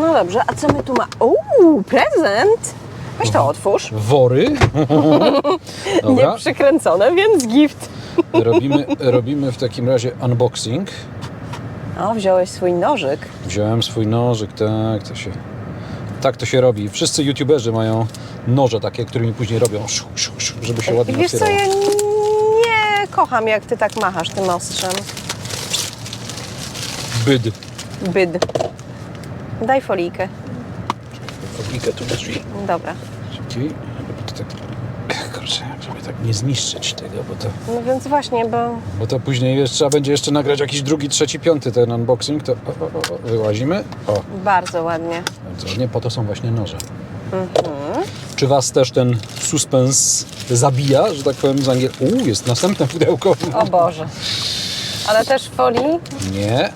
No dobrze, a co my tu ma? Uuu, prezent! Weź to otwórz. Wory. Dobra, Nie przykręcone, więc gift. robimy, robimy w takim razie unboxing. O, wziąłeś swój nożyk. Wziąłem swój nożyk, tak to się... Tak to się robi. Wszyscy youtuberzy mają noże takie, którymi później robią, szu, szu, szu, żeby się ładnie Wiesz co, ja nie kocham, jak ty tak machasz tym ostrzem. Byd. Byd. Daj folijkę. Oblikę tu do drzwi. Dobra. To tak... Kurczę, żeby tak nie zniszczyć tego, bo to, No więc właśnie, bo bo to później jeszcze, trzeba będzie jeszcze nagrać jakiś drugi, trzeci, piąty ten unboxing, to o, o, o, wyłazimy. O, bardzo ładnie. bardzo ładnie, po to są właśnie noże. Mhm. Czy Was też ten suspens zabija, że tak powiem z angiel... Uuu, jest następne pudełko. O Boże. Ale też folii. Nie.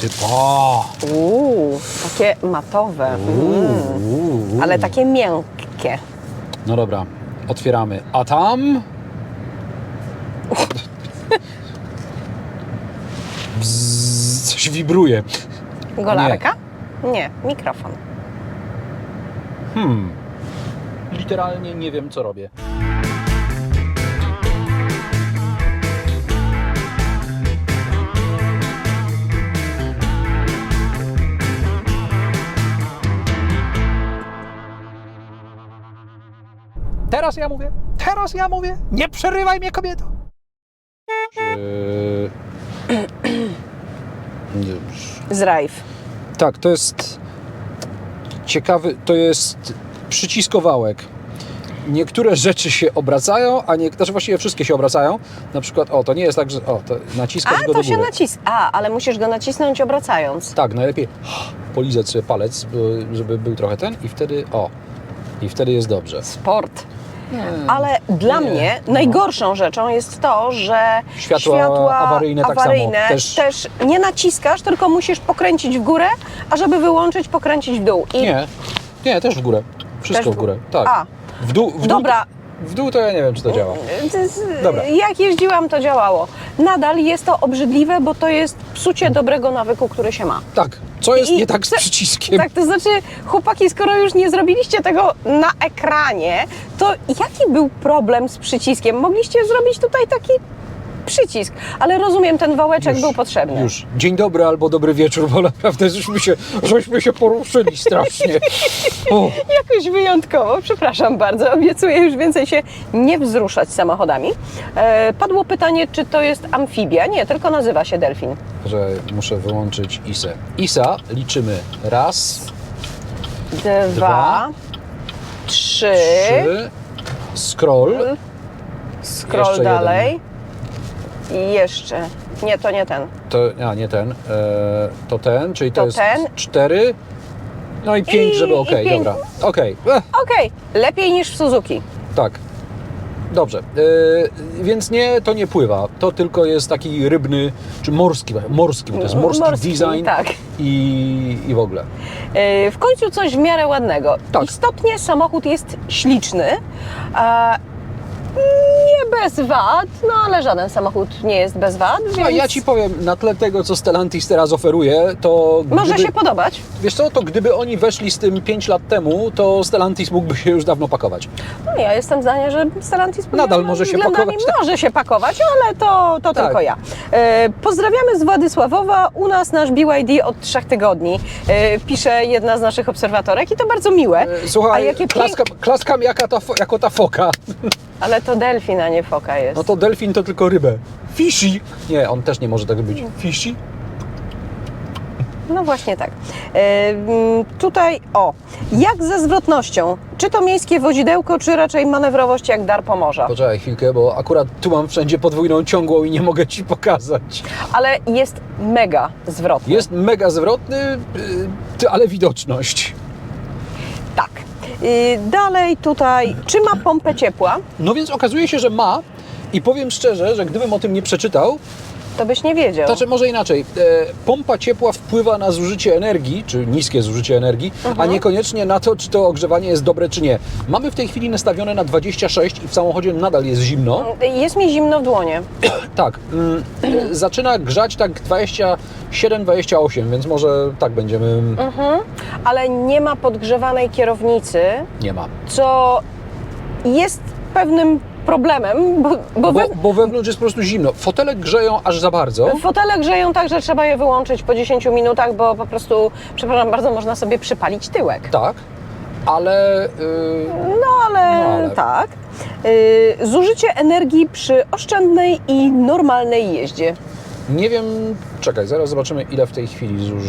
Typ... O! Uuu, takie matowe. Mm. Uuu. Ale takie miękkie. No dobra, otwieramy. A tam... Bzzz, coś wibruje. Golarka? Nie, mikrofon. Hmm. Literalnie nie wiem, co robię. Teraz ja mówię, teraz ja mówię. Nie przerywaj mnie, kobieto. Czy... Dobrze. Z Rajf. Tak, to jest ciekawy, to jest przyciskowałek. Niektóre rzeczy się obracają, a niektóre, znaczy właściwie wszystkie się obracają. Na przykład, o, to nie jest tak, że o, to naciskasz A, go to do się góry. naciska. A, ale musisz go nacisnąć obracając. Tak, najlepiej polizać sobie palec, żeby był trochę ten i wtedy, o, i wtedy jest dobrze. Sport. Ale dla Nie. mnie najgorszą rzeczą jest to, że Światła awaryjne tak samo. awaryjne Też- też... nie naciskasz, tylko musisz pokręcić w górę, a żeby wyłączyć, pokręcić w dół. I Nie, nie, też w górę. Wszystko Też w górę, tak. A. W dół, w dół, Dobra. W dół to ja nie wiem, czy to działa. To jest- Dobra. Jak jeździłam, to działało. Nadal jest to obrzydliwe, bo to jest psucie dobrego nawyku, który się ma. Tak, co jest I nie tak z przyciskiem? Tak, to znaczy, chłopaki, skoro już nie zrobiliście tego na ekranie, to jaki był problem z przyciskiem? Mogliście zrobić tutaj taki przycisk, ale rozumiem, ten wałeczek Już, był potrzebny. Już. Dzień dobry albo dobry wieczór, bo naprawdę żeśmy się, żeśmy się poruszyli strasznie. O, Jakoś wyjątkowo, przepraszam bardzo, obiecuję już więcej się nie wzruszać samochodami. E, padło pytanie, czy to jest amfibia? Nie, tylko nazywa się delfin. że muszę wyłączyć ISę. ISA liczymy raz, Dwa, Dwa, trzy, trzy, scroll, scroll dalej i jeszcze. Nie, to nie ten. to, a nie ten, e, to ten, czyli to, To jest ten. cztery, no i pięć, I- żeby i ok, pięć. dobra, okej, eh, Okej, lepiej niż w Suzuki. tak. Dobrze, e, więc nie, to nie pływa, to tylko jest taki rybny, czy morski, morski, bo to jest morski, Morski, design tak. i, i w ogóle. E, W końcu coś w miarę ładnego. Tak. Istotnie samochód jest śliczny. a Nie bez wad, no ale żaden samochód nie jest bez wad, więc A ja Ci powiem, na tle tego, co Stellantis teraz oferuje, to może gdyby, się podobać. Wiesz co, to gdyby oni weszli z tym 5 lat temu, to Stellantis mógłby się już dawno pakować. No, ja jestem zdania, że Stellantis Nadal może się pakować. Może się pakować, ale to, to Tak. tylko ja. E, pozdrawiamy z Władysławowa. U nas nasz BYD od trzech tygodni. E, pisze jedna z naszych obserwatorek i to bardzo miłe. E, Słuchaj, A jakie pięk- klaskam, jaka ta, jako ta foka. Ale to delfin, a nie foka jest. No to delfin to tylko rybę. Fishy. Nie, on też nie może tak być. Fishy? No właśnie tak. Tutaj, o, jak ze zwrotnością? Czy to miejskie wodzidełko, czy raczej manewrowość jak dar pomorza? Poczekaj chwilkę, bo akurat tu mam wszędzie podwójną ciągłą i nie mogę Ci pokazać. Ale jest mega zwrotny. Jest mega zwrotny, ty- ale widoczność. Dalej tutaj, czy ma pompę ciepła? No więc okazuje się, że ma i powiem szczerze, że gdybym o tym nie przeczytał, To byś nie wiedział. Znaczy, może inaczej. E, pompa ciepła wpływa na zużycie energii, czy niskie zużycie energii, a niekoniecznie na to, czy to ogrzewanie jest dobre, czy nie. Mamy w tej chwili nastawione na 26 i w samochodzie nadal jest zimno. Jest mi zimno w dłonie. Tak, mm, zaczyna grzać tak 27-28, więc może tak będziemy. Mhm. ale nie ma podgrzewanej kierownicy, Nie ma. co jest pewnym problemem, bo, bo, we, bo wewnątrz jest po prostu zimno. Fotele grzeją aż za bardzo. fotele grzeją tak, że trzeba je wyłączyć po 10 minutach, bo po prostu, przepraszam bardzo, można sobie przypalić tyłek. Tak, ale yy, No ale, No, ale- tak. Yy, zużycie energii przy oszczędnej i normalnej jeździe. nie wiem. Czekaj, zaraz zobaczymy, ile w tej chwili zuży.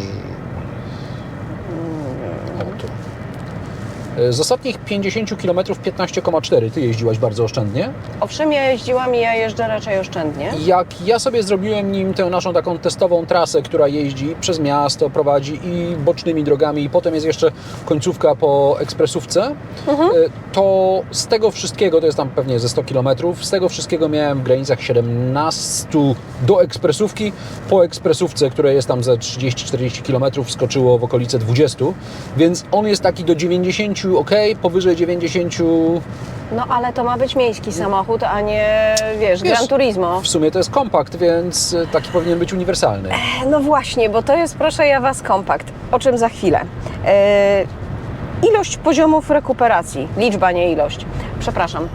O, tu. Yy, Z ostatnich 50 km 15,4 ty jeździłaś bardzo oszczędnie. Owszem, ja jeździłam i ja jeżdżę raczej oszczędnie. Jak ja sobie zrobiłem nim tę naszą taką testową trasę, która jeździ przez miasto, prowadzi i bocznymi drogami, i potem jest jeszcze końcówka po ekspresówce, y, to z tego wszystkiego, to jest tam pewnie ze 100 km, z tego wszystkiego miałem w granicach 17 do ekspresówki. Po ekspresówce, które jest tam ze 30-40 km, skoczyło w okolice 20, więc on jest taki do 90 ok, powyżej 90 No ale to ma być miejski samochód, a nie, wiesz, Gran Turismo. w sumie to jest kompakt, więc y, taki powinien być uniwersalny. No właśnie, bo to jest, proszę ja Was, kompakt. O czym za chwilę. E, ilość poziomów rekuperacji. Liczba, nie ilość. Przepraszam.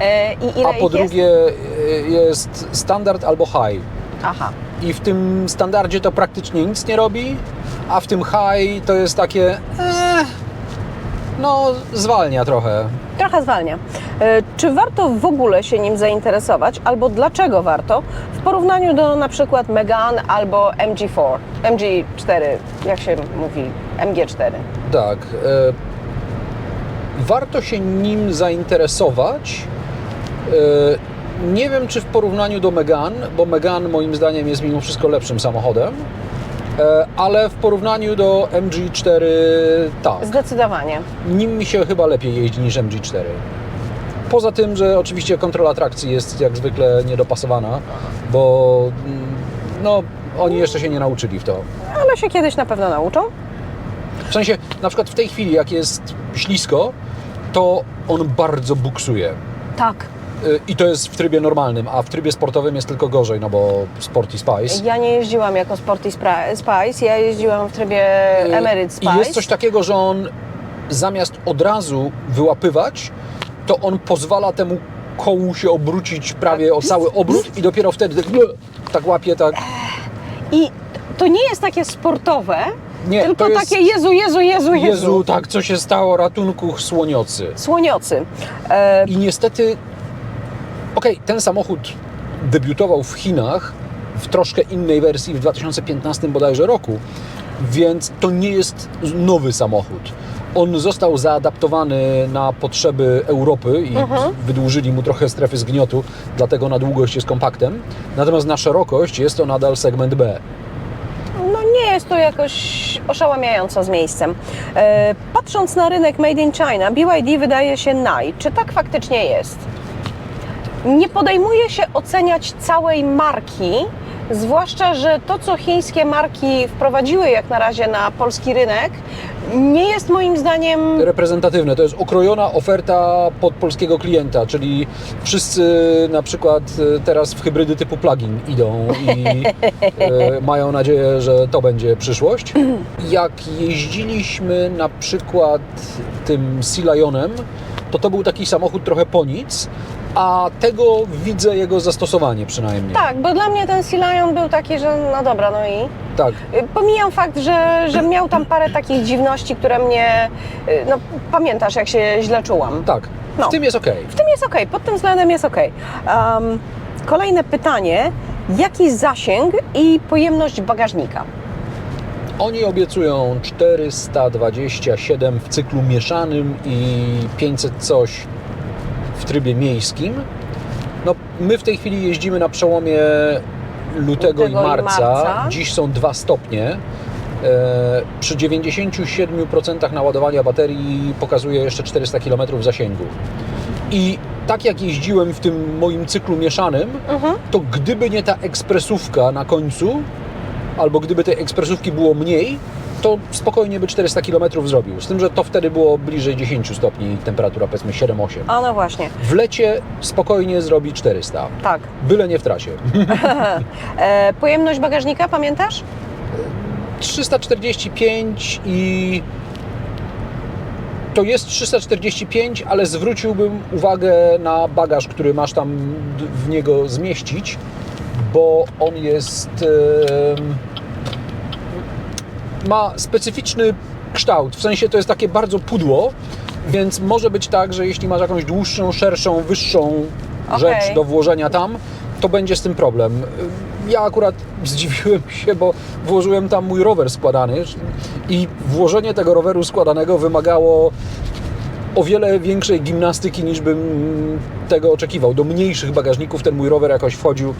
E, I ile A po ich drugie y, jest standard albo high. Jest? Aha. I w tym standardzie to praktycznie nic nie robi, a w tym high to jest takie. Eh, no, zwalnia trochę. Trochę zwalnia. E, Czy warto w ogóle się nim zainteresować, albo dlaczego warto, w porównaniu do na przykład Megane albo MG4, MG4, jak się mówi, MG4? Tak. E, warto się nim zainteresować. E, nie wiem, czy w porównaniu do Megan, bo Megan moim zdaniem jest mimo wszystko lepszym samochodem, ale w porównaniu do MG4 tak. Zdecydowanie. nim mi się chyba lepiej jeździ niż MG4. Poza tym, że oczywiście kontrola trakcji jest jak zwykle niedopasowana, bo mm, no, oni jeszcze się nie nauczyli w to. Ale się kiedyś na pewno nauczą. W sensie, na przykład w tej chwili, jak jest ślisko, to on bardzo buksuje. Tak. Y, I to jest w trybie normalnym, a w trybie sportowym jest tylko gorzej, no bo Sporty Spice. Ja nie jeździłam jako Sporty Spice, ja jeździłam w trybie Y, Emeryt Spice. I jest coś takiego, że on zamiast od razu wyłapywać, to on pozwala temu kołu się obrócić prawie o cały obrót i dopiero wtedy tak, tak łapie, tak. I to nie jest takie sportowe, Nie, tylko jest, takie Jezu, Jezu, Jezu, Jezu. Jezu, tak, co się stało, ratunku słoniocy. Słoniocy. E, I niestety, okej, ten samochód debiutował w Chinach w troszkę innej wersji w 2015 bodajże roku, więc to nie jest nowy samochód. On został zaadaptowany na potrzeby Europy i wydłużyli mu trochę strefy zgniotu, dlatego na długość jest kompaktem. Natomiast na szerokość jest to nadal segment B. no nie jest to jakoś oszałamiająco z miejscem. E, patrząc na rynek Made in China, BYD wydaje się naj. Czy tak faktycznie jest? Nie podejmuje się oceniać całej marki, zwłaszcza, że to, co chińskie marki wprowadziły jak na razie na polski rynek, nie jest moim zdaniem reprezentatywne. To jest okrojona oferta pod polskiego klienta, czyli wszyscy na przykład e, teraz w hybrydy typu plug-in idą i e, mają nadzieję, że to będzie przyszłość. Jak jeździliśmy na przykład tym Sea Lionem, to to był taki samochód trochę po nic, a tego widzę jego zastosowanie przynajmniej. Tak, bo dla mnie ten Sea Lion był taki, że no dobra, no i... Tak. Y, Pomijam fakt, że, że miał tam parę takich dziwności, które mnie... y, No pamiętasz, jak się źle czułam. tak. No. W tym jest okej. W tym jest ok, pod tym względem jest ok. Um, kolejne pytanie. Jaki zasięg i pojemność bagażnika? Oni obiecują 427 w cyklu mieszanym i 500 coś w trybie miejskim. No, my w tej chwili jeździmy na przełomie lutego, Lutego i, i marca. marca. Dziś są 2 stopnie. E, przy 97% naładowania baterii pokazuje jeszcze 400 km zasięgu. I tak jak jeździłem w tym moim cyklu mieszanym, Mhm. to gdyby nie ta ekspresówka na końcu, albo gdyby tej ekspresówki było mniej, to spokojnie by 400 km zrobił. Z tym, że to wtedy było bliżej 10 stopni, temperatura powiedzmy 7-8. A no właśnie, W lecie spokojnie zrobi 400, tak. byle nie w trasie. E, pojemność bagażnika, pamiętasz? 345 i To jest 345, ale zwróciłbym uwagę na bagaż, który masz tam w niego zmieścić, bo on jest. Ma specyficzny kształt, w sensie to jest takie bardzo pudło, więc może być tak, że jeśli masz jakąś dłuższą, szerszą, wyższą Okej. rzecz do włożenia tam, to będzie z tym problem. Ja akurat zdziwiłem się, bo włożyłem tam mój rower składany i włożenie tego roweru składanego wymagało o wiele większej gimnastyki niż bym tego oczekiwał. Do mniejszych bagażników ten mój rower jakoś wchodził,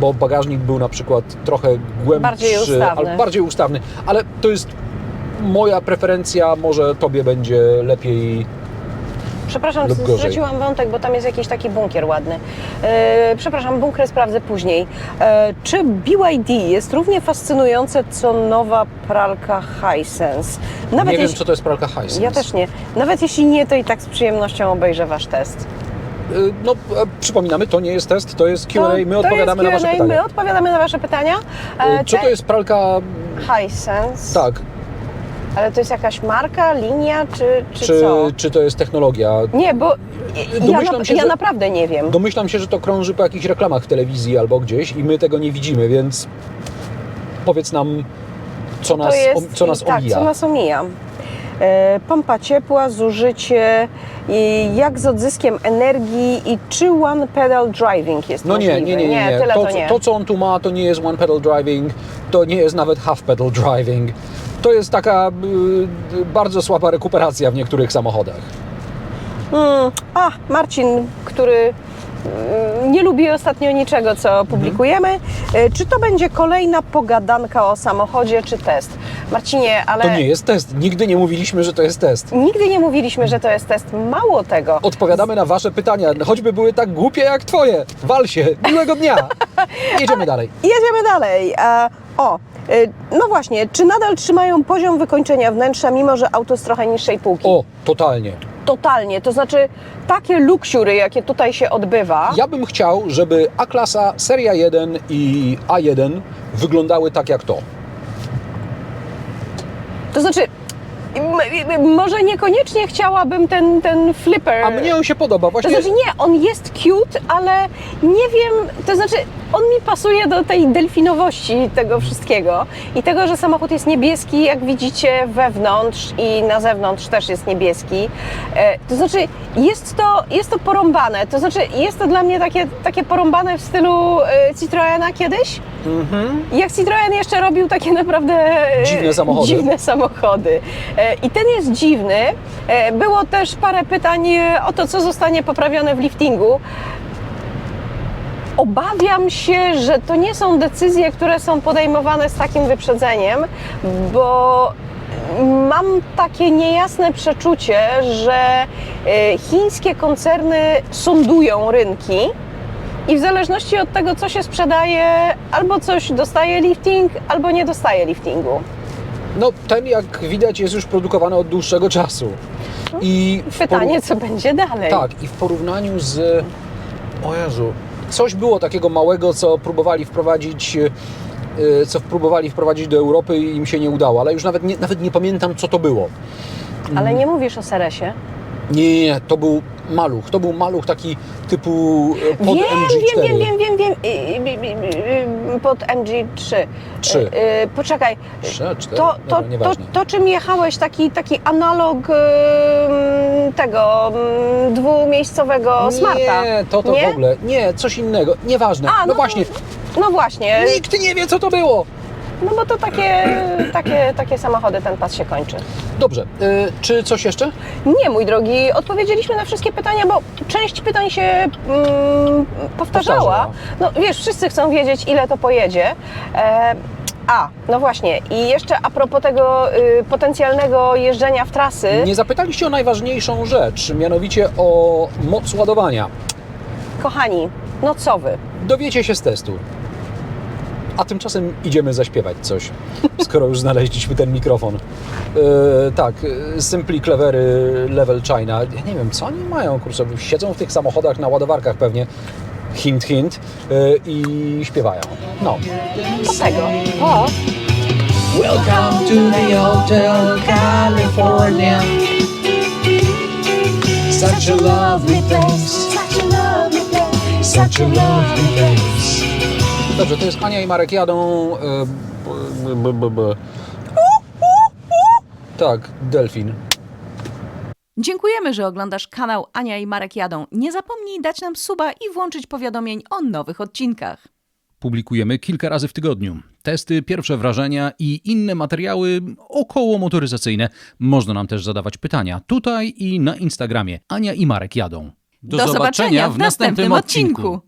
bo bagażnik był na przykład trochę głębszy, Bardziej ustawny. albo bardziej ustawny, ale to jest moja preferencja, może tobie będzie lepiej. Przepraszam, Lub gorzej. zwróciłam wątek, bo tam jest jakiś taki bunkier ładny. E, przepraszam, bunkry sprawdzę później. E, czy BYD jest równie fascynujące co nowa pralka Hisense? Nawet nie wiem, jeśli... co to jest pralka Hisense. Ja też nie. Nawet jeśli nie, to i tak z przyjemnością obejrzę Wasz test. Y, No, e, przypominamy, to nie jest test, to jest Q&A, my to odpowiadamy jest na Wasze pytania. My odpowiadamy na Wasze pytania. Y, Co to jest pralka, Hisense? tak, Ale to jest jakaś marka, linia, czy, czy, czy, co? czy to jest technologia? Nie, bo ja, na, się, ja że- naprawdę nie wiem. Domyślam się, że to krąży po jakichś reklamach w telewizji albo gdzieś i my tego nie widzimy, więc powiedz nam, co nas, jest, co nas tak, omija. co nas omija. E, pompa ciepła, zużycie, jak z odzyskiem energii i czy one pedal driving jest No nie, możliwy? nie, nie, nie. nie. tyle To, to, nie. to, co on tu ma, to nie jest one pedal driving, to nie jest nawet half pedal driving. To jest taka y, bardzo słaba rekuperacja w niektórych samochodach. Mm, a, Marcin, który mm, nie lubi ostatnio niczego, co publikujemy. E, Czy to będzie kolejna pogadanka o samochodzie, czy test? Marcinie, ale To nie jest test. Nigdy nie mówiliśmy, że to jest test. nigdy nie mówiliśmy, że to jest test. Mało tego. Odpowiadamy na Wasze pytania, choćby były tak głupie jak Twoje. Wal się. Miłego dnia. Jedziemy dalej. Jedziemy dalej. E, o, no właśnie, czy nadal trzymają poziom wykończenia wnętrza, mimo że auto jest trochę niższej półki? O, totalnie. Totalnie, to znaczy takie luksury, jakie tutaj się odbywa. Ja bym chciał, żeby A-klasa, seria 1 i A1 wyglądały tak jak to. To znaczy, może niekoniecznie chciałabym ten, ten flipper. A mnie on się podoba. To Właśnie znaczy nie, on jest cute, ale nie wiem, to znaczy on mi pasuje do tej delfinowości tego wszystkiego i tego, że samochód jest niebieski, jak widzicie wewnątrz i na zewnątrz też jest niebieski. E, To znaczy jest to, jest to porąbane, to znaczy jest to dla mnie takie, takie porąbane w stylu e, Citroena kiedyś. Jak Citroen jeszcze robił takie naprawdę e, Dziwne samochody. dziwne samochody. I ten jest dziwny. Było też parę pytań o to, co zostanie poprawione w liftingu. Obawiam się, że to nie są decyzje, które są podejmowane z takim wyprzedzeniem, bo mam takie niejasne przeczucie, że e, chińskie koncerny sondują rynki i w zależności od tego, co się sprzedaje, albo coś dostaje lifting, albo nie dostaje liftingu. No, ten jak widać jest już produkowany od dłuższego czasu. I Pytanie, co będzie dalej? Tak, i w porównaniu z. O Jezu, coś było takiego małego, co próbowali wprowadzić. e, Co próbowali wprowadzić do Europy i im się nie udało, ale już nawet nie, nawet nie pamiętam, co to było. Ale nie mówisz o Seresie. Nie, nie, nie, to był maluch. To był maluch taki typu e, pod wiem, MG4. wiem, wiem, wiem, wiem, wiem. Pod MG3. Trzy. Y, y, Poczekaj. Trzy, cztery? To, to, to, to, czym jechałeś, taki, taki analog tego dwumiejscowego Smarta. Nie, to to Nie? w ogóle. Nie, coś innego. Nieważne. A, no, no, właśnie, No właśnie, nikt nie wie, co to było. No bo to takie, takie, takie samochody ten pas się kończy. Dobrze, e, czy coś jeszcze? Nie, mój drogi, odpowiedzieliśmy na wszystkie pytania, bo część pytań się mm, powtarzała. Powtarzała. No wiesz, wszyscy chcą wiedzieć, ile to pojedzie. E, a, no właśnie, i jeszcze a propos tego y, potencjalnego jeżdżenia w trasy. Nie zapytaliście o najważniejszą rzecz, mianowicie o moc ładowania. Kochani, nocowy. Dowiecie się z testu. A tymczasem idziemy zaśpiewać coś, skoro już znaleźliśmy ten mikrofon. E, tak, e, Simply Clevery Level China. Ja nie wiem, co oni mają, kurczę, siedzą w tych samochodach na ładowarkach pewnie, hint, hint, e, i śpiewają. No, Do tego. O, Welcome to the Hotel California. Such a lovely place, such a lovely place, such a lovely place. Dobrze, to jest Ania i Marek jadą. E, b, b, b, b. Tak, delfin. Dziękujemy, że oglądasz kanał Ania i Marek Jadą. Nie zapomnij dać nam suba i włączyć powiadomień o nowych odcinkach. Publikujemy kilka razy w tygodniu. Testy, pierwsze wrażenia i inne materiały około motoryzacyjne. Można nam też zadawać pytania tutaj i na Instagramie. Ania i Marek jadą. Do, zobaczenia w następnym odcinku.